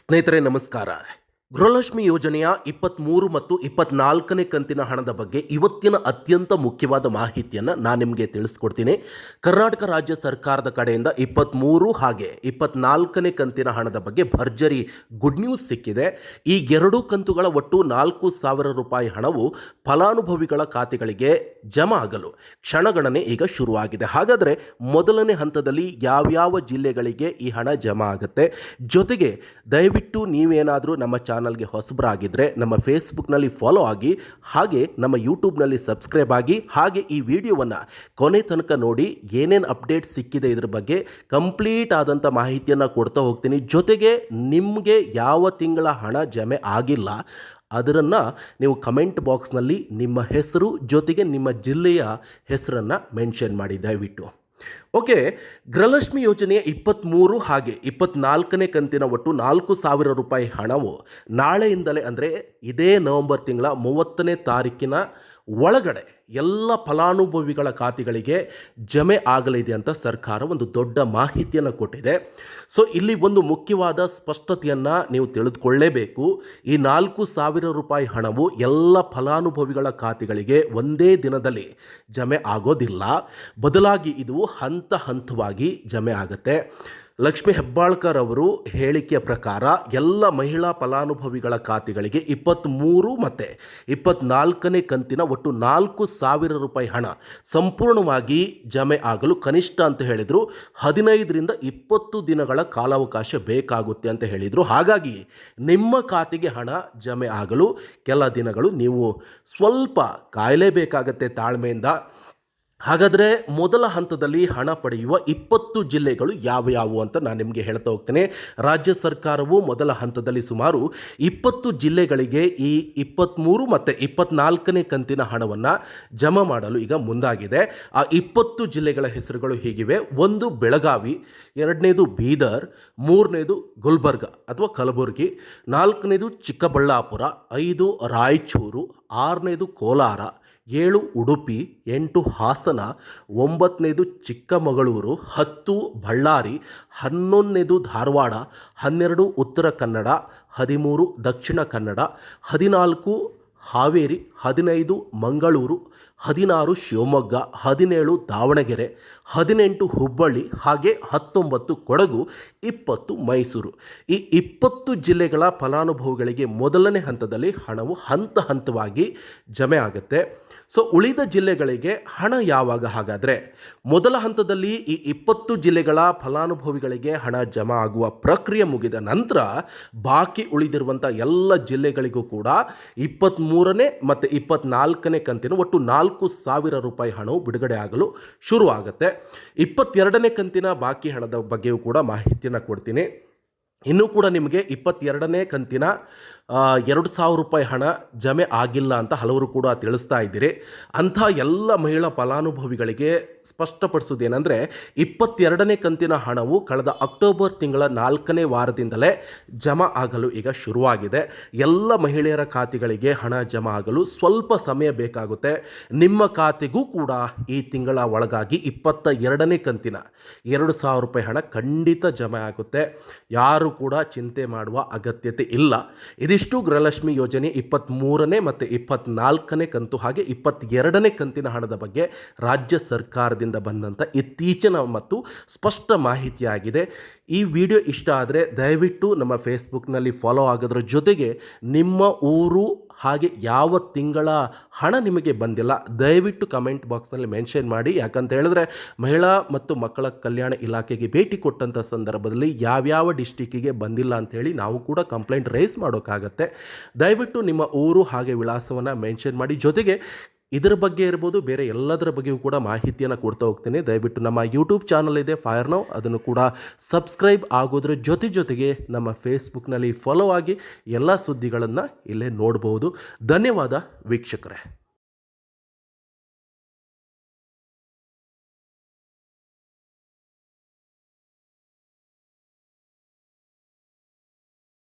ಸ್ನೇಹಿತರೆ ನಮಸ್ಕಾರ. ಗೃಹಲಕ್ಷ್ಮಿ ಯೋಜನೆಯ ಇಪ್ಪತ್ತ್ಮೂರು ಮತ್ತು ಇಪ್ಪತ್ನಾಲ್ಕನೇ ಕಂತಿನ ಹಣದ ಬಗ್ಗೆ ಇವತ್ತಿನ ಅತ್ಯಂತ ಮುಖ್ಯವಾದ ಮಾಹಿತಿಯನ್ನು ನಾನು ನಿಮಗೆ ತಿಳಿಸ್ಕೊಡ್ತೀನಿ. ಕರ್ನಾಟಕ ರಾಜ್ಯ ಸರ್ಕಾರದ ಕಡೆಯಿಂದ ಇಪ್ಪತ್ತ್ಮೂರು ಹಾಗೆ ಇಪ್ಪತ್ನಾಲ್ಕನೇ ಕಂತಿನ ಹಣದ ಬಗ್ಗೆ ಭರ್ಜರಿ ಗುಡ್ ನ್ಯೂಸ್ ಸಿಕ್ಕಿದೆ. ಈ ಎರಡೂ ಕಂತುಗಳ ಒಟ್ಟು ನಾಲ್ಕು ಸಾವಿರ ರೂಪಾಯಿ ಹಣವು ಫಲಾನುಭವಿಗಳ ಖಾತೆಗಳಿಗೆ ಜಮಾ ಆಗಲು ಕ್ಷಣಗಣನೆ ಈಗ ಶುರುವಾಗಿದೆ. ಹಾಗಾದರೆ ಮೊದಲನೇ ಹಂತದಲ್ಲಿ ಯಾವ್ಯಾವ ಜಿಲ್ಲೆಗಳಿಗೆ ಈ ಹಣ ಜಮಾ ಆಗುತ್ತೆ? ಜೊತೆಗೆ ದಯವಿಟ್ಟು ನೀವೇನಾದರೂ ನಮ್ಮ ಚಾನಲ್ಗೆ ಹೊಸಬರಾಗಿದ್ದರೆ ನಮ್ಮ ಫೇಸ್ಬುಕ್ನಲ್ಲಿ ಫಾಲೋ ಆಗಿ, ಹಾಗೆ ನಮ್ಮ ಯೂಟ್ಯೂಬ್ನಲ್ಲಿ ಸಬ್ಸ್ಕ್ರೈಬ್ ಆಗಿ, ಹಾಗೆ ಈ ವಿಡಿಯೋವನ್ನು ಕೊನೆ ತನಕ ನೋಡಿ ಏನೇನು ಅಪ್ಡೇಟ್ ಸಿಕ್ಕಿದೆ ಇದ್ರ ಬಗ್ಗೆ ಕಂಪ್ಲೀಟ್ ಆದಂಥ ಮಾಹಿತಿಯನ್ನು ಕೊಡ್ತಾ ಹೋಗ್ತೀನಿ. ಜೊತೆಗೆ ನಿಮಗೆ ಯಾವ ತಿಂಗಳ ಹಣ ಜಮೆ ಆಗಿಲ್ಲ ಅದನ್ನು ನೀವು ಕಮೆಂಟ್ ಬಾಕ್ಸ್ನಲ್ಲಿ ನಿಮ್ಮ ಹೆಸರು, ಜೊತೆಗೆ ನಿಮ್ಮ ಜಿಲ್ಲೆಯ ಹೆಸರನ್ನು ಮೆನ್ಷನ್ ಮಾಡಿ, ದಯವಿಟ್ಟು. ಓಕೆ, ಗೃಹಲಕ್ಷ್ಮಿ ಯೋಜನೆಯ ಇಪ್ಪತ್ತ್ಮೂರು ಹಾಗೆ, ಇಪ್ಪತ್ನಾಲ್ಕನೇ ಕಂತಿನ ಒಟ್ಟು ನಾಲ್ಕು ಸಾವಿರ ರೂಪಾಯಿ ಹಣವು ನಾಳೆಯಿಂದಲೇ ಅಂದರೆ ಇದೇ ನವೆಂಬರ್ ತಿಂಗಳ ಮೂವತ್ತನೇ ತಾರೀಕಿನ ಒಳಗಡೆ ಎಲ್ಲ ಫಲಾನುಭವಿಗಳ ಖಾತೆಗಳಿಗೆ ಜಮೆ ಆಗಲಿದೆ ಅಂತ ಸರ್ಕಾರ ಒಂದು ದೊಡ್ಡ ಮಾಹಿತಿಯನ್ನು ಕೊಟ್ಟಿದೆ. ಸೊ ಇಲ್ಲಿ ಒಂದು ಮುಖ್ಯವಾದ ಸ್ಪಷ್ಟತೆಯನ್ನು ನೀವು ತಿಳಿದುಕೊಳ್ಳೇಬೇಕು. ಈ ನಾಲ್ಕು ಸಾವಿರ ರೂಪಾಯಿ ಹಣವು ಎಲ್ಲ ಫಲಾನುಭವಿಗಳ ಖಾತೆಗಳಿಗೆ ಒಂದೇ ದಿನದಲ್ಲಿ ಜಮೆ ಆಗೋದಿಲ್ಲ. ಬದಲಾಗಿ ಇದು ಹಂತ ಹಂತವಾಗಿ ಜಮೆ ಆಗುತ್ತೆ. ಲಕ್ಷ್ಮೀ ಹೆಬ್ಬಾಳ್ಕರ್ ಅವರು ಹೇಳಿಕೆಯ ಪ್ರಕಾರ ಎಲ್ಲ ಮಹಿಳಾ ಫಲಾನುಭವಿಗಳ ಖಾತೆಗಳಿಗೆ ಇಪ್ಪತ್ತ್ಮೂರು ಮತ್ತು ಇಪ್ಪತ್ನಾಲ್ಕನೇ ಕಂತಿನ ಒಟ್ಟು ನಾಲ್ಕು ಸಾವಿರ ರೂಪಾಯಿ ಹಣ ಸಂಪೂರ್ಣವಾಗಿ ಜಮೆ ಆಗಲು ಕನಿಷ್ಠ ಅಂತ ಹೇಳಿದರು. ಹದಿನೈದರಿಂದ ಇಪ್ಪತ್ತು ದಿನಗಳ ಕಾಲಾವಕಾಶ ಬೇಕಾಗುತ್ತೆ ಅಂತ ಹೇಳಿದರು. ಹಾಗಾಗಿ ನಿಮ್ಮ ಖಾತೆಗೆ ಹಣ ಜಮೆ ಆಗಲು ಕೆಲ ದಿನಗಳು ನೀವು ಸ್ವಲ್ಪ ಕಾಯಲೇಬೇಕಾಗತ್ತೆ ತಾಳ್ಮೆಯಿಂದ. ಹಾಗಾದರೆ ಮೊದಲ ಹಂತದಲ್ಲಿ ಹಣ ಪಡೆಯುವ ಇಪ್ಪತ್ತು ಜಿಲ್ಲೆಗಳು ಯಾವ ಯಾವುವು ಅಂತ ನಾನು ನಿಮಗೆ ಹೇಳ್ತಾ ಹೋಗ್ತೇನೆ. ರಾಜ್ಯ ಸರ್ಕಾರವು ಮೊದಲ ಹಂತದಲ್ಲಿ ಸುಮಾರು ಇಪ್ಪತ್ತು ಜಿಲ್ಲೆಗಳಿಗೆ ಈ ಇಪ್ಪತ್ತ್ಮೂರು ಮತ್ತು ಇಪ್ಪತ್ನಾಲ್ಕನೇ ಕಂತಿನ ಹಣವನ್ನು ಜಮಾ ಮಾಡಲು ಈಗ ಮುಂದಾಗಿದೆ. ಆ ಇಪ್ಪತ್ತು ಜಿಲ್ಲೆಗಳ ಹೆಸರುಗಳು ಹೀಗಿವೆ? ಒಂದು ಬೆಳಗಾವಿ, ಎರಡನೇದು ಬೀದರ್, ಮೂರನೇದು ಗುಲ್ಬರ್ಗ ಅಥವಾ ಕಲಬುರಗಿ, ನಾಲ್ಕನೇದು ಚಿಕ್ಕಬಳ್ಳಾಪುರ, ಐದು ರಾಯಚೂರು, ಆರನೇದು ಕೋಲಾರ ಏಳು ಉಡುಪಿ, ಎಂಟು ಹಾಸನ, ಒಂಬತ್ತನೇದು ಚಿಕ್ಕಮಗಳೂರು, ಹತ್ತು ಬಳ್ಳಾರಿ, ಹನ್ನೊಂದನೇದು ಧಾರವಾಡ, ಹನ್ನೆರಡು ಉತ್ತರ ಕನ್ನಡ, ಹದಿಮೂರು ದಕ್ಷಿಣ ಕನ್ನಡ, ಹದಿನಾಲ್ಕು ಹಾವೇರಿ, ಹದಿನೈದು ಮಂಗಳೂರು ಹದಿನಾರು ಶಿವಮೊಗ್ಗ, ಹದಿನೇಳು ದಾವಣಗೆರೆ, ಹದಿನೆಂಟು ಹುಬ್ಬಳ್ಳಿ, ಹಾಗೆ ಹತ್ತೊಂಬತ್ತು ಕೊಡಗು, ಇಪ್ಪತ್ತು ಮೈಸೂರು. ಈ ಇಪ್ಪತ್ತು ಜಿಲ್ಲೆಗಳ ಫಲಾನುಭವಿಗಳಿಗೆ ಮೊದಲನೇ ಹಂತದಲ್ಲಿ ಹಣವು ಹಂತ ಹಂತವಾಗಿ ಜಮೆ ಆಗುತ್ತೆ. ಸೊ, ಉಳಿದ ಜಿಲ್ಲೆಗಳಿಗೆ ಹಣ ಯಾವಾಗ ಹಾಗಾದರೆ? ಮೊದಲ ಹಂತದಲ್ಲಿ ಈ ಇಪ್ಪತ್ತು ಜಿಲ್ಲೆಗಳ ಫಲಾನುಭವಿಗಳಿಗೆ ಹಣ ಜಮಾ ಆಗುವ ಪ್ರಕ್ರಿಯೆ ಮುಗಿದ ನಂತರ ಬಾಕಿ ಉಳಿದಿರುವಂಥ ಎಲ್ಲ ಜಿಲ್ಲೆಗಳಿಗೂ ಕೂಡ ಇಪ್ಪತ್ತ್ಮೂರನೇ ಮತ್ತು ಇಪ್ಪತ್ನಾಲ್ಕನೇ ಕಂತಿನ ಒಟ್ಟು ನಾಲ್ಕು ಸಾವಿರ ರೂಪಾಯಿ ಹಣವು ಬಿಡುಗಡೆ ಆಗಲು ಶುರುವಾಗುತ್ತೆ. ಇಪ್ಪತ್ತೆರಡನೇ ಕಂತಿನ ಬಾಕಿ ಹಣದ ಬಗ್ಗೆಯೂ ಕೂಡ ಮಾಹಿತಿಯನ್ನು ಕೊಡ್ತೀನಿ. ಇನ್ನೂ ಕೂಡ ನಿಮಗೆ ಇಪ್ಪತ್ತೆರಡನೇ ಕಂತಿನ ಎರಡು ಸಾವಿರ ರೂಪಾಯಿ ಹಣ ಜಮೆ ಆಗಿಲ್ಲ ಅಂತ ಹಲವರು ಕೂಡ ತಿಳಿಸ್ತಾ ಇದ್ದೀರಿ. ಅಂಥ ಎಲ್ಲ ಮಹಿಳಾ ಫಲಾನುಭವಿಗಳಿಗೆ ಸ್ಪಷ್ಟಪಡಿಸೋದೇನೆಂದರೆ ಇಪ್ಪತ್ತೆರಡನೇ ಕಂತಿನ ಹಣವು ಕಳೆದ ಅಕ್ಟೋಬರ್ ತಿಂಗಳ ನಾಲ್ಕನೇ ವಾರದಿಂದಲೇ ಜಮಾ ಆಗಲು ಈಗ ಶುರುವಾಗಿದೆ. ಎಲ್ಲ ಮಹಿಳೆಯರ ಖಾತೆಗಳಿಗೆ ಹಣ ಜಮಾ ಆಗಲು ಸ್ವಲ್ಪ ಸಮಯ ಬೇಕಾಗುತ್ತೆ. ನಿಮ್ಮ ಖಾತೆಗೂ ಕೂಡ ಈ ತಿಂಗಳ ಒಳಗಾಗಿ ಇಪ್ಪತ್ತ ಎರಡನೇ ಕಂತಿನ ಎರಡು ಸಾವಿರ ರೂಪಾಯಿ ಹಣ ಖಂಡಿತ ಜಮೆ ಆಗುತ್ತೆ. ಯಾರು ಕೂಡ ಚಿಂತೆ ಮಾಡುವ ಅಗತ್ಯತೆ ಇಲ್ಲ. ಇದಿಷ್ಟು ಗೃಹಲಕ್ಷ್ಮಿ ಯೋಜನೆ ಇಪ್ಪತ್ತ್ಮೂರನೇ ಮತ್ತು ಇಪ್ಪತ್ನಾಲ್ಕನೇ ಕಂತು ಹಾಗೆ ಇಪ್ಪತ್ತೆರಡನೇ ಕಂತಿನ ಹಣದ ಬಗ್ಗೆ ರಾಜ್ಯ ಸರ್ಕಾರದಿಂದ ಬಂದಂಥ ಇತ್ತೀಚಿನ ಮತ್ತು ಸ್ಪಷ್ಟ ಮಾಹಿತಿಯಾಗಿದೆ. ಈ ವಿಡಿಯೋ ಇಷ್ಟ ಆದರೆ ದಯವಿಟ್ಟು ನಮ್ಮ ಫೇಸ್ಬುಕ್ನಲ್ಲಿ ಫಾಲೋ ಆಗೋದ್ರ ಜೊತೆಗೆ ನಿಮ್ಮ ಊರು ಹಾಗೆ ಯಾವ ತಿಂಗಳ ಹಣ ನಿಮಗೆ ಬಂದಿಲ್ಲ, ದಯವಿಟ್ಟು ಕಮೆಂಟ್ ಬಾಕ್ಸ್ನಲ್ಲಿ ಮೆನ್ಷನ್ ಮಾಡಿ. ಯಾಕಂತ ಹೇಳಿದ್ರೆ, ಮಹಿಳಾ ಮತ್ತು ಮಕ್ಕಳ ಕಲ್ಯಾಣ ಇಲಾಖೆಗೆ ಭೇಟಿ ಕೊಟ್ಟಂಥ ಸಂದರ್ಭದಲ್ಲಿ ಯಾವ್ಯಾವ ಡಿಸ್ಟಿಕ್ಕಿಗೆ ಬಂದಿಲ್ಲ ಅಂಥೇಳಿ ನಾವು ಕೂಡ ಕಂಪ್ಲೇಂಟ್ ರೈಸ್ ಮಾಡೋಕ್ಕಾಗತ್ತೆ. ದಯವಿಟ್ಟು ನಿಮ್ಮ ಊರು ಹಾಗೆ ವಿಳಾಸವನ್ನು ಮೆನ್ಷನ್ ಮಾಡಿ. ಜೊತೆಗೆ ಇದರ ಬಗ್ಗೆ ಇರ್ಬೋದು, ಬೇರೆ ಎಲ್ಲದರ ಬಗ್ಗೆಯೂ ಕೂಡ ಮಾಹಿತಿಯನ್ನು ಕೊಡ್ತಾ ಹೋಗ್ತೀನಿ. ದಯವಿಟ್ಟು ನಮ್ಮ ಯೂಟ್ಯೂಬ್ ಚಾನಲ್ ಇದೆ ಫೈರ್ ನೌ ಅದನ್ನು ಕೂಡ ಸಬ್ಸ್ಕ್ರೈಬ್ ಆಗೋದ್ರ ಜೊತೆ ಜೊತೆಗೆ ನಮ್ಮ ಫೇಸ್ಬುಕ್ನಲ್ಲಿ ಫಾಲೋ ಆಗಿ ಎಲ್ಲ ಸುದ್ದಿಗಳನ್ನು ಇಲ್ಲೇ ನೋಡ್ಬೋದು. ಧನ್ಯವಾದ ವೀಕ್ಷಕರೇ.